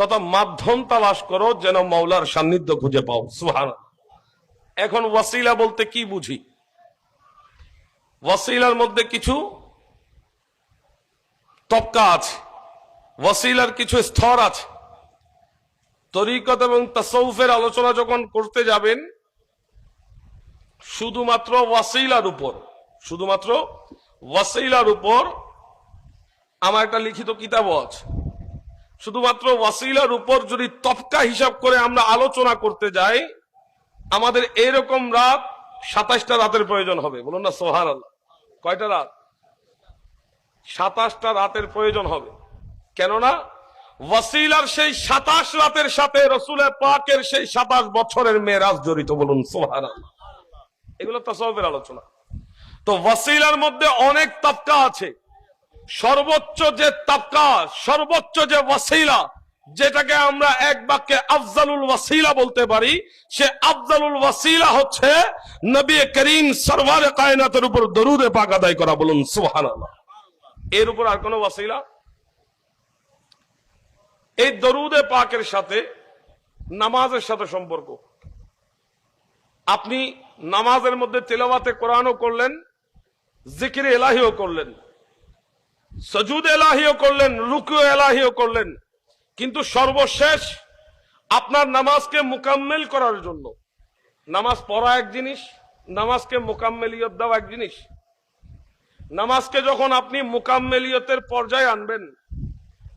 তথা মাধ্যম তালাশ করো যেন মাওলার সান্নিধ্য খুঁজে পাও। সুহান এখন ওয়াসিলা বলতে কি বুঝি? ওয়াসিলার মধ্যে কিছু তবকা আছে। ওয়াসিলার কিছু স্তর আছে। তরিকত এবং তাসৌফের আলোচনা যখন করতে যাবেন, শুধুমাত্র ওয়াসিলার উপর, শুধুমাত্র ওয়াসিলার উপর আমার একটা লিখিত কিতাব আছে। শুধুমাত্র ওয়াসিলার উপর যদি তফকা হিসাব করে আমরা আলোচনা করতে যাই, আমাদের এরকম রাত সাতাশটা রাতের প্রয়োজন হবে। বলুন না আল্লাহ কয়টা রাত? সাতাশটা রাতের প্রয়োজন হবে। কেননা ওয়াসিলার সেই সাতাশ রাতের সাথে রসুলের পাকের সেই সাতাশ বছরের মেয়েরাজ জড়িত, বলুন আল্লাহ এগুলো তসবের আলোচনা। তো ওয়াসিলার মধ্যে অনেক তাপকা আছে। সর্বোচ্চ যে তাপকা সর্বোচ্চ যে ওয়াসিলা, যেটাকে আমরা এক বাক্যে আফজালুল ওয়াসিলা বলতে পারি, সে আফজালুল ওয়াসিলা হচ্ছে নবী করিম সরওয়ার কায়নাতের উপর দরুদে পাক আদায় করা বলুন, সুবহানাল্লাহ। এর উপর আর কোন ওয়াসিলা? এই দরুদে পাকের সাথে নামাজের সাথে সম্পর্ক। আপনি নামাজের মধ্যে তেলাওয়াতে কোরআনও করলেন, জিকির এলাহিও করলেন। সজুদ এলাহিও করলেন, রুকু এলাহিও করলেন। কিন্তু সর্বশেষ আপনার নামাজকে মোকাম্মেল করার জন্য। নামাজ পড়া এক জিনিস, নামাজকে মোকাম্মেলিয়ত দেওয়া এক জিনিস। নামাজকে যখন আপনি মোকাম্মেলিয়তের পর্যায়ে আনবেন,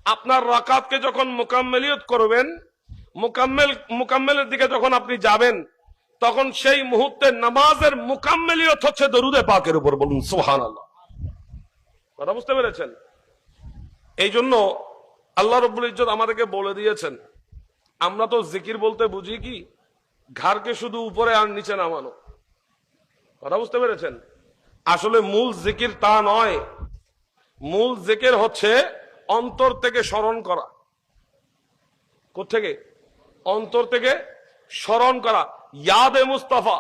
আপনার রাকাতকে যখন মোকাম্মেলিয়ত করবেন, মোকাম্মেল, মোকাম্মেলের দিকে যখন আপনি যাবেন, তখন সেই মুহূর্তে নামাজের মোকাম্মেলিয়ত হচ্ছে দরুদে পাকের উপর বলুন সোহান আল্লাহ কথা বুঝতে পেরেছেন? এই জন্য আল্লাহ রব্বুল ইজ্জত আমাদেরকে বলে দিয়েছেন, আমরা তো জিকির বলতে বুঝি কি? ঘাড়কে শুধু উপরে আর নিচে নামানো। কথা বুঝতে পেরেছেন? আসলে মূল জিকির তা নয়। মূল জিকির হচ্ছে অন্তর থেকে স্মরণ করা। কোথেকে অন্তর থেকে স্মরণ করা। ইয়াদে মুস্তাফা,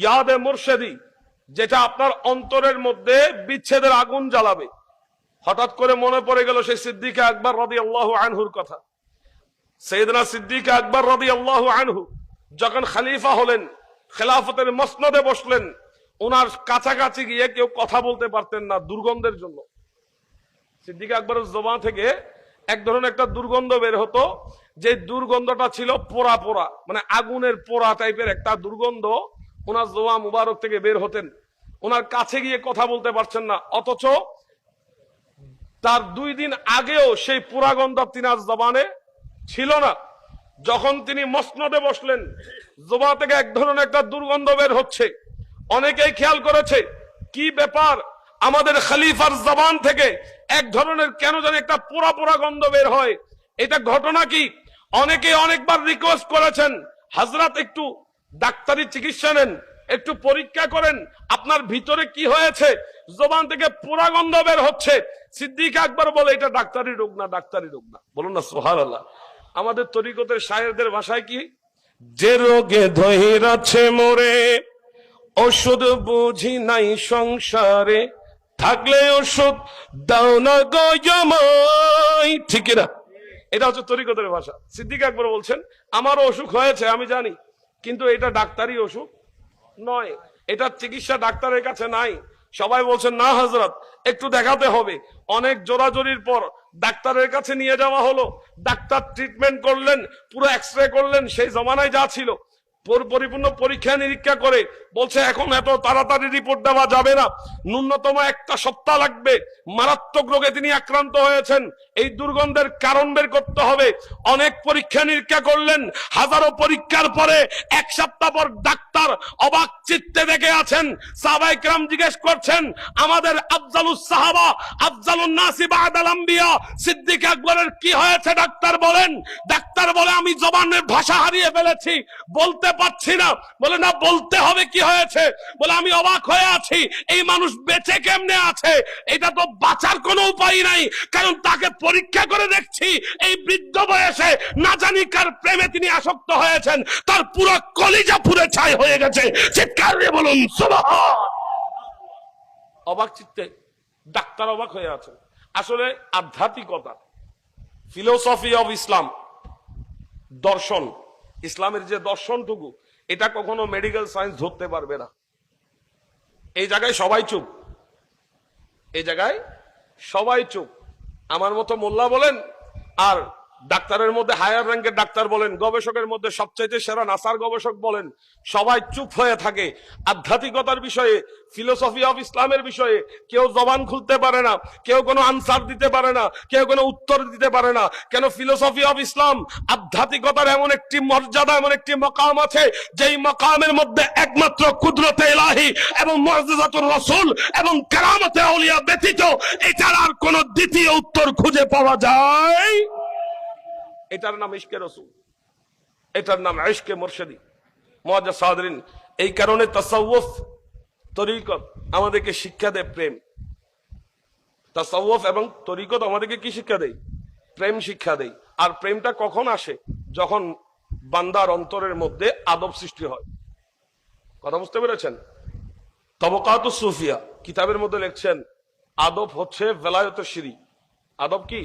ইয়াদে মুর্শেদি, যেটা আপনার অন্তরের মধ্যে বিচ্ছেদের আগুন জ্বালাবে। হঠাৎ করে মনে পড়ে গেল সেই সিদ্দিকে আকবর রদি আল্লাহ আনহুর কথা। সৈয়দনা সিদ্দিক আকবর রদি আল্লাহ আনহু যখন খালিফা হলেন, খেলাফতের মসনদে বসলেন ওনার কাছাকাছি গিয়ে কেউ কথা বলতে পারতেন না দুর্গন্ধের জন্য। সিদ্দিক আকবরের জমা থেকে এক ধরনের একটা দুর্গন্ধ বের হতো, যে দুর্গন্ধটা ছিল পোড়া পোড়া মানে আগুনের পোড়া টাইপের একটা দুর্গন্ধ ওনার জোয়া মুবারক থেকে বের হতেন। ওনার কাছে গিয়ে কথা বলতে পারছেন না, অথচ তার দুই দিন আগেও সেই পুরাগন্ধ তিনার জবানে ছিল না। যখন তিনি মসনদে বসলেন জোবা থেকে এক ধরনের একটা দুর্গন্ধ বের হচ্ছে। অনেকেই খেয়াল করেছে, কি ব্যাপার? আমাদের খালিফার জবান থেকে এক ধরনের কেন জানি একটা পোড়া পোড়া গন্ধ বের হয়। এটা ঘটনা কি? অনেকে অনেকবার রিকোয়েস্ট করেছেন, হাজরাত, একটু ডাক্তারি চিকিৎসা নেন, একটু পরীক্ষা করেন, আপনার ভিতরে কি হয়েছে? জবান থেকে পোড়া গন্ধ বের হচ্ছে। সিদ্দিক আকবর বলে, এটা ডাক্তারি রোগ না, ডাক্তারি রোগ না। বলুন না সোহার আল্লাহ আমাদের তরিকতের শায়েরদের ভাষায় কি? যে রোগে ধৈরাছে মোরে, ওষুধ বুঝি নাই সংসারে, থাকলে ওষুধ দাও না গয়মাই ঠিক না এটা হচ্ছে তরিকতের ভাষা। সিদ্দিক আকবর বলছেন, আমারও অসুখ হয়েছে, আমি জানি, কিন্তু এটা ডাক্তারি অসুখ নয়। এটা চিকিৎসা ডাক্তারের কাছে নাই। সবাই বলছেন না হজরত একটু দেখাতে হবে। অনেক জোরাজোরির পর ডাক্তারের কাছে নিয়ে যাওয়া হলো। ডাক্তার ট্রিটমেন্ট করলেন, পুরো এক্স রে করলেন, সেই জমানায় যা ছিল। পরিপূর্ণ পরীক্ষা নিরীক্ষা করে বলছে, এখন এত তাড়াতাড়ি রিপোর্ট দেওয়া যাবে না। ন্যূনতম একটা সপ্তাহ লাগবে। মারাত্মক রোগে তিনি আক্রান্ত হয়েছেন। এই দুর্গন্ধের কারণ বের করতে হবে। অনেক পরীক্ষা নিরীক্ষা করলেন। হাজারো পরীক্ষার পরে এক সপ্তাহ পর ডাক্তার অবাক চিত্তে দেখে আছেন। সাহাবাই ক্রাম জিজ্ঞেস করছেন, আমাদের আফজালুস সাহাবা, আফজালুন নাসিব আদাল আম্বিয়া, সিদ্দিক আকবরের কি হয়েছে ডাক্তার বলেন? ডাক্তার বলে, আমি জবানের ভাষা হারিয়ে ফেলেছি। বলতে পারছি না। বলে, না, বলতে হবে কি হয়েছে? বলে, আমি অবাক হয়ে আছি। এই মানুষ বেঁচে কেমনে আছে? এটা তো বাঁচার কোনো উপায় নাই। কারণ তাকে পরীক্ষা করে দেখছি এই বৃদ্ধ বয়সে না জানি কার প্রেমে তিনি আসক্ত হয়েছেন। তার পুরো কলিজা পুরে ছাই হয়ে গেছে। চিৎকার বলুন অবাক চিত্তে ডাক্তার অবাক হয়ে আছেন আসলে আধ্যাত্মিকতা, ফিলোসফি অফ ইসলাম, দর্শন ইসলামের যে দর্শনটুকু, এটা কখনো মেডিকেল সায়েন্স ধরতে পারবে না। এই জায়গায় সবাই চুপ। এই জায়গায় সবাই চুপ। আমার মতো মোল্লা বলেন, আর ডাক্তারের মধ্যে হায়ার র্যাঙ্কের ডাক্তার বলেন, গবেষকের মধ্যে সবচাইতে সেরা নাসার গবেষক বলেন, সবাই চুপ হয়ে থাকে। আধ্যাত্মিকতার বিষয়ে ফিলোসফি অফ ইসলামের বিষয়ে কেউ জবান খুলতে পারে না, কেউ কোনো আনসার দিতে পারে না, কেউ কোনো উত্তর দিতে পারে না। কেন ফিলোসফি অফ ইসলাম আধ্যাত্মিকতার এমন একটি মর্যাদা, এমন একটি মকাম আছে, যেই মকামের মধ্যে একমাত্র কুদরতে ইলাহি এবং মর্যাদাতুর রসুল এবং কেরামতে আউলিয়া ব্যতীত, এটার আর কোন দ্বিতীয় উত্তর খুঁজে পাওয়া যায় এটার নাম ইশকে রসুল। এটার নাম ইশকে মুর্শিদি। মহাজা সাদরিন, এই কারণে তাসাউফ তরিকত আমাদেরকে শিক্ষা দেয় প্রেম। তাসাউফ এবং তরিকত আমাদেরকে কি শিক্ষা দেয়? প্রেম শিক্ষা দেয়। আর প্রেমটা কখন আসে? যখন বান্দার অন্তরের মধ্যে আদব সৃষ্টি হয়। কথা বুঝতে পেরেছেন? তবকাত সুফিয়া কিতাবের মধ্যে লিখছেন, আদব হচ্ছে ভেলায়তের সিঁড়ি আদব কি?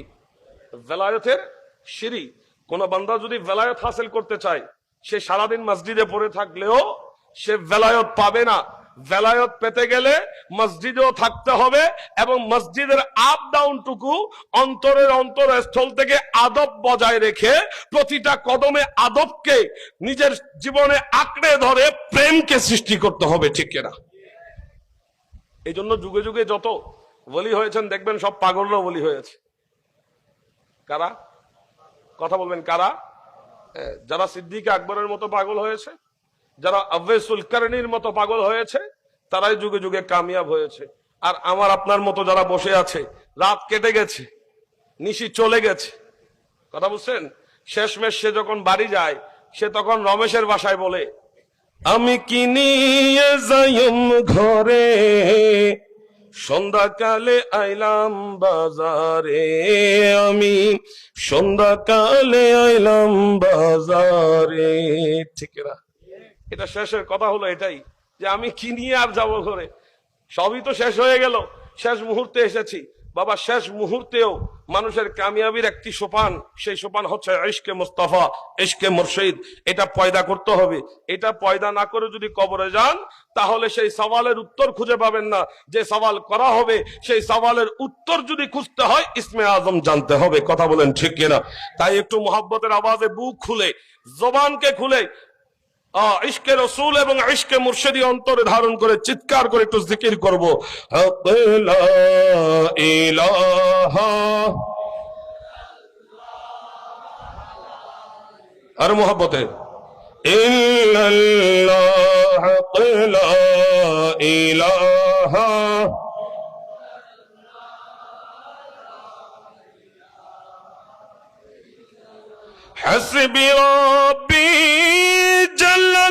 ভেলায়তের সিঁড়ি। কোন বান্দা যদি ভেলায়ত হাসিল করতে চায়, সে সারাদিন মসজিদে পড়ে থাকলেও সে ভেলায়ত পাবে না। ভেলায়ত পেতে গেলে মসজিদেও থাকতে হবে এবং মসজিদের আপ ডাউন টুকু অন্তরের অন্তরস্থল থেকে আদব বজায় রেখে প্রতিটা কদমে আদবকে নিজের জীবনে আঁকড়ে ধরে প্রেমকে সৃষ্টি করতে হবে, ঠিক কিনা? এই জন্য যুগে যুগে যত বলি হয়েছেন, দেখবেন সব পাগলরাও বলি হয়েছে। কারা? কথা বলবেন কারা? যারা সিদ্দিক আকবরের মতো পাগল হয়েছে, যারা আব্বেসুল কারণীর মতো পাগল হয়েছে, তারাই যুগে যুগে কামিয়াব হয়েছে। আর আমার আপনার মতো যারা বসে আছে, রাত কেটে গেছে, নিশি চলে গেছে। কথা বুঝছেন? শেষমেশ সে যখন বাড়ি যায়, সে তখন রমেশের বাসায় বলে, আমি কিনিয়ে যাইম ঘরে সন্ধ্যাকালে আইলাম বাজারে আমি। সন্ধ্যাকালে আইলাম বাজারে। ঠিক এটা শেষের কথা হলো এটাই যে আমি কি নিয়ে আর যাব ঘরে? সবই তো শেষ হয়ে গেল। শেষ মুহূর্তে এসেছি। বাবা, শেষ মুহূর্তেও মানুষের কামিয়াবির একটি সোপান, সেই সোপান হচ্ছে ইশকে মুস্তাফা, ইশকে মুর্শিদ। এটা পয়দা করতে হবে। এটা পয়দা না করে যদি কবরে যান, তাহলে সেই সওয়ালের উত্তর খুঁজে পাবেন না। যে সওয়াল করা হবে, সেই সওয়ালের উত্তর যদি খুঁজতে হয়, ইসমে আজম জানতে হবে। কথা বলেন ঠিক কিনা? তাই একটু মোহাব্বতের আওয়াজে বুক খুলে, জবানকে খুলে ইশকে রসুল এবং ইশকে মুর্শিদি অন্তরে ধারণ করে চিৎকার করে একটু জিকির করবো হক লা ইলাহা আর মোহাব্বতে ইল্লাল্লাহ হক লা ইলাহা حسبي ربي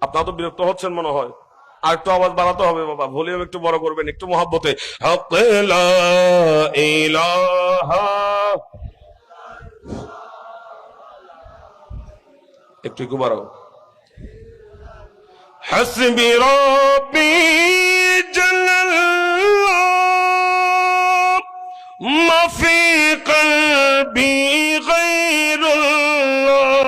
আপনার তো বিরক্ত হচ্ছেন মনে হয়। আর একটু আওয়াজ বাড়াতে হবে, বাবা। ভলিউম একটু বড় করবেন, একটু মহাব্বতে। একটু একটু বাড়াও। হাসবি রবি জান্নাল ما في قلبي غير الله.